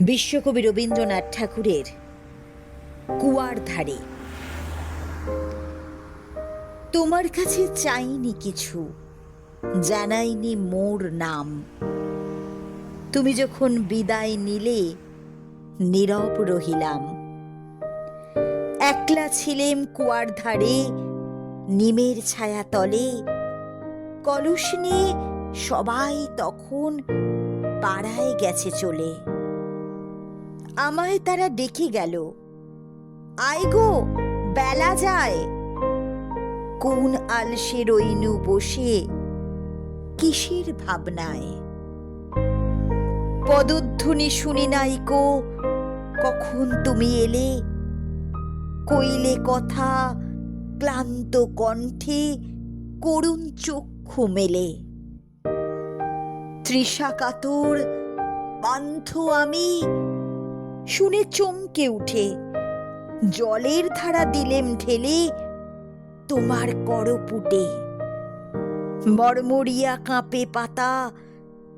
বিশ্বকবি রবীন্দ্রনাথ ঠাকুরের কুয়ার ধারে। তোমার কাছে চাইনি কিছু, জানাইনি মোর নাম। তুমি যখন বিদায় নিলে, নীরব রহিলাম। একলা ছিলেম কুয়ার ধারে, নিমের ছায়া তলে। কলস নিয়ে সবাই তখন পাড়ায় গেছে চলে। আমায় তারা ডেকে গেল। আয় গো, বেলা যায়। কোন আলসে রইনু বসে কিসের ভাবনায়? পদধ্বনি শুনি নাই কো, কখন তুমি এলে? কইলে কথা, ক্লান্ত কণ্ঠে করুণ চক্ষু মেলে। তৃষা কাতর বান্ধ আমি শুনে চমকে উঠে। জলের ধারা দিলেম ঠেলে তোমার করপুটে। মরমরিয়া কাঁপে পাতা,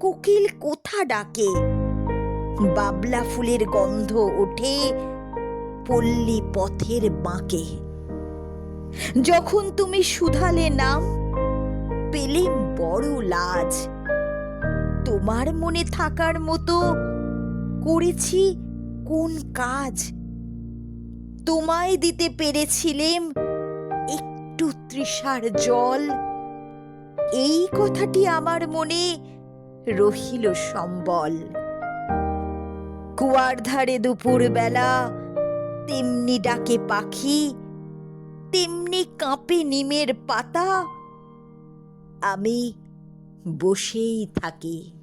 কোকিল কোথা ডাকে? বাবলা ফুলের গন্ধ ওঠে পল্লী পথের বাঁকে। যখন তুমি শুধালে নাম পেলে বড় লাজ। তোমার মনে থাকার মতো করেছি কোন কাজ? তোমায় দিতে পেরেছিলেম একটু তৃষার জল। এই কথাটি আমার মনে রহিল সম্বল। কুয়ার ধারে দুপুর বেলা তেমনি ডাকে পাখি, তেমনি কাঁপে নিমের পাতা। আমি বসেই থাকি।